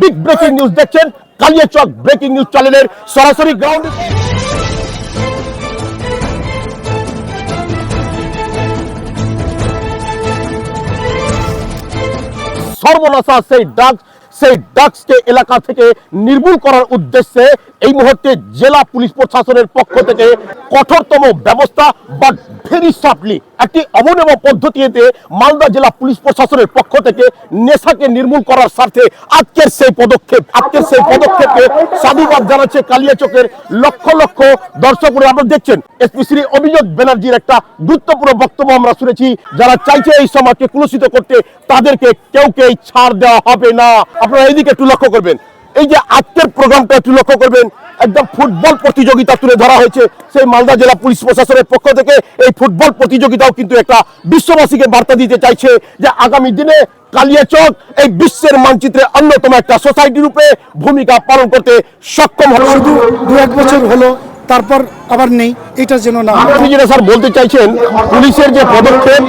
Big breaking news দেখছেন। Kaliachak breaking news চ্যানেলের সরাসরি গ্রাউন্ড সর্বনাশা সেই ড্রাগস সেই ড্রাগসকে এলাকা থেকে নির্মূল করার উদ্দেশ্যে এই মুহূর্তে জেলা পুলিশ প্রশাসনের পক্ষ থেকে কঠোরতম ব্যবস্থা বা ভেরি সফটলি একটি অবনব পদ্ধতিতে মালদা জেলা পুলিশ প্রশাসনের পক্ষ থেকে নেশাকে নির্মূল করার স্বার্থে আজকের সেই পদক্ষেপ, আজকের সেই পদক্ষেপকে সাধুবাদ জানাচ্ছে কালিয়াচকের লক্ষ লক্ষ দর্শকরা আমরা দেখছেন এসপি শ্রী অভিযোগ ব্যানার্জির একটা গুরুত্বপূর্ণ বক্তব্য আমরা শুনেছি। যারা চাইছে এই সমাজকে কুলুষিত করতে, তাদেরকে কেউ কেউ ছাড় দেওয়া হবে না। আপনারা এইদিকে একটু লক্ষ্য করবেন। এই যে আজকের প্রোগ্রামটা একটু লক্ষ্য করবেন একদম ফুটবল প্রতিযোগিতা তুলে ধরা হয়েছে সেই মালদা জেলা পুলিশ প্রশাসনের পক্ষ থেকে। এই ফুটবল প্রতিযোগিতাও কিন্তু একটা বিশ্ববাসীকে বার্তা দিতে চাইছে যে আগামী দিনে কালিয়াচক এই বিশ্বের মানচিত্রে অন্যতম একটা সোসাইটি রূপে ভূমিকা পালন করতে সক্ষম হবে। শুধু দু এক বছর হলো তারপর আবার নেই এটা যেন না আপনি যেটা স্যার বলতে চাইছেন পুলিশের যে পদক্ষেপ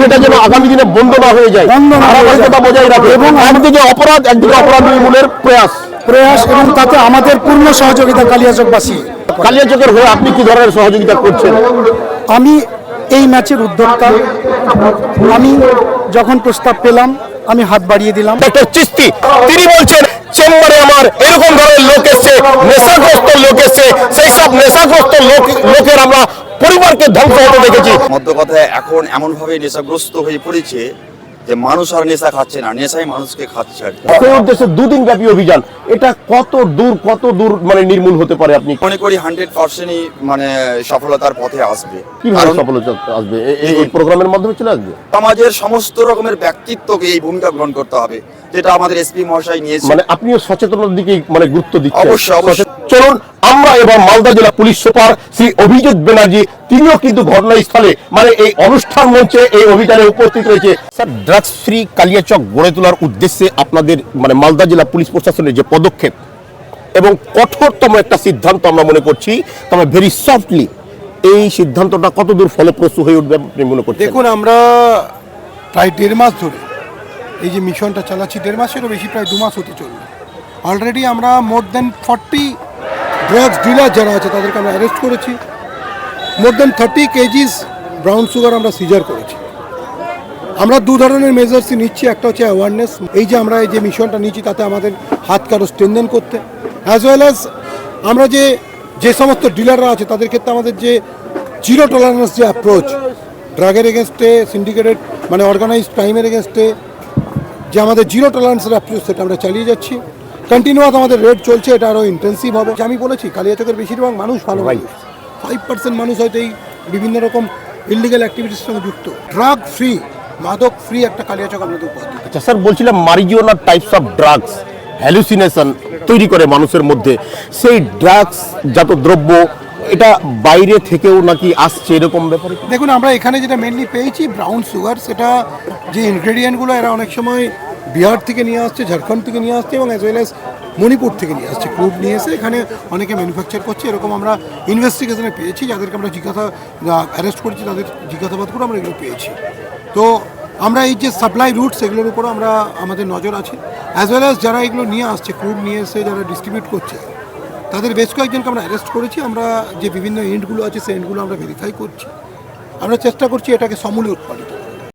সেটা যেন আগামী দিনে বন্ধ না হয়ে যায়। বন্ধ না। ধারাবাহিকতা বজায় রাখে। এবং একদিকে অপরাধ একদিকে অপরাধ নির্মূলের প্রয়াস। প্রয়াস এবং তাতে আমাদের পূর্ণ সহযোগিতা কালিয়াচকবাসী। কালিয়াচকের হয়ে আপনি কি ধরনের সহযোগিতা করছেন? আমি এই ম্যাচের উদ্যোক্তা। আমি যখন প্রস্তাব পেলাম আমি হাত বাড়িয়ে দিলাম। ডক্টর চিস্তি তিনি বলছেন চেম্বারে আমার এরকম ধরনের লোক এসছে নেশাগ্রস্ত লোক এসছে সেই সব নেশাগ্রস্ত লোক লোকের আমরা পরিবারকে ধ্বংস হতে দেখেছি। মধ্য কথায় এখন এমনভাবে নেশাগ্রস্ত হয়ে পড়েছে যে মানুষ আর নেশা খাচ্ছে না নেশাই মানুষকে খাচ্ছে আর সেই উদ্দেশ্যে দুদিন ব্যাপী অভিযান। এটা কত দূর কত দূর মানে নির্মূল হতে পারে আপনি? মনে করি হান্ড্রেড পার্সেন্টই মানে সফলতার পথে আসবে। কীভাবে সফলতা আসবে? এই প্রোগ্রামের মাধ্যমে চলে আসবে? সমাজের সমস্ত রকমের ব্যক্তিত্বকে এই ভূমিকা গ্রহণ করতে হবে। যেটা আমাদের এসপি মহাশয় নিয়েছে। মানে আপনিও সচেতনতার দিকে মানে গুরুত্ব দিচ্ছেন। অবশ্যই, অবশ্যই। চলুন আমরা এবার মালদা জেলা পুলিশ সুপার শ্রী অভিজিৎ ব্যানার্জি তিনিও কিন্তু ঘটনাস্থলে মানে এই অনুষ্ঠান মঞ্চে এই অভিযানে উপস্থিত রয়েছে। স্যার ড্রাগস ফ্রি কালিয়াচক গড়ে তোলার উদ্দেশ্যে আপনাদের মানে মালদা জেলা পুলিশ প্রশাসনের যে পদক্ষেপ এবং কঠোরতম একটা সিদ্ধান্ত আমরা মনে করছি তবে ভেরি সফটলি এই সিদ্ধান্তটা কতদূর ফলপ্রসূ হয়ে উঠবে আপনি মনে করছেন? দেখুন আমরা প্রায় দেড় মাস ধরে এই যে মিশনটা চালাচ্ছি, দেড় মাসেরও বেশি, প্রায় দু মাস হতে চলবে অলরেডি আমরা more than forty drugs dealer যারা আছে, তাদেরকে আমরা অ্যারেস্ট করেছি। More than thirty kgs brown sugar আমরা সিজার করেছি। আমরা দু ধরনের মেজার্সই নিচ্ছি, একটা হচ্ছে অ্যাওয়ারনেস এই যে আমরা এই যে মিশনটা নিচ্ছি, তাতে আমাদের হাত কারও স্ট্রেনদেন করতে। অ্যাজ ওয়েল অ্যাজ আমরা যে যে সমস্ত ডিলাররা আছে, তাদের ক্ষেত্রে আমাদের যে জিরো টলারেন্স যে অ্যাপ্রোচ ড্রাগের এগেনস্টে সিন্ডিকেটেড মানে অর্গানাইজ ক্রাইমের এগেনস্টে যে আমাদের জিরো টলারেন্সের অ্যাপ্রোচ সেটা আমরা চালিয়ে যাচ্ছি। কন্টিনিউয়াস আমাদের রেট চলছে এটা আরও ইন্টেন্সিভ হবে। যে আমি বলেছি কালিয়াচকের বেশিরভাগ মানুষ ভালো Right. ফাইভ পার্সেন্ট মানুষ হয়তো এই বিভিন্ন রকম ইলিগাল অ্যাক্টিভিটির সঙ্গে যুক্ত। ড্রাগ ফ্রি মাদক ফ্রি একটা কালিয়াচক আমাদের আচ্ছা স্যার বলছিলাম marijuana types of drugs hallucination তৈরি করে মানুষের মধ্যে। সেই ড্রাগস জাত দ্রব্য এটা বাইরে থেকেও নাকি আসছে এরকম ব্যাপারে? দেখুন, আমরা এখানে যেটা মেনলি পেয়েছি ব্রাউন সুগার সেটা যে ইনগ্রেডিয়েন্টগুলো এরা অনেক সময় বিহার থেকে নিয়ে আসছে, ঝাড়খণ্ড থেকে নিয়ে আসছে এবং অ্যাজ ওয়েল অ্যাজ মণিপুর থেকে নিয়ে আসছে। ক্রুড নিয়ে এসে এখানে অনেকে ম্যানুফ্যাকচার করছে, এরকম আমরা ইনভেস্টিগেশনে পেয়েছি, যাদেরকে আমরা জিজ্ঞাসা অ্যারেস্ট করেছি, তাদের জিজ্ঞাসাবাদ করে আমরা এগুলো পেয়েছি। তো আমরা এই যে সাপ্লাই রুট সেগুলোর উপর আমরা, আমাদের নজর আছে। অ্যাজ ওয়েল অ্যাজ যারা এগুলো নিয়ে আসছে ক্রুড নিয়ে এসে যারা ডিস্ট্রিবিউট করছে তাদের বেশ কয়েকজনকে আমরা অ্যারেস্ট করেছি। আমরা যে বিভিন্ন ইন্টগুলো আছে, সেই ইন্টগুলো আমরা ভেরিফাই করছি। আমরা চেষ্টা করছি এটাকে সমূলে উৎপাদিত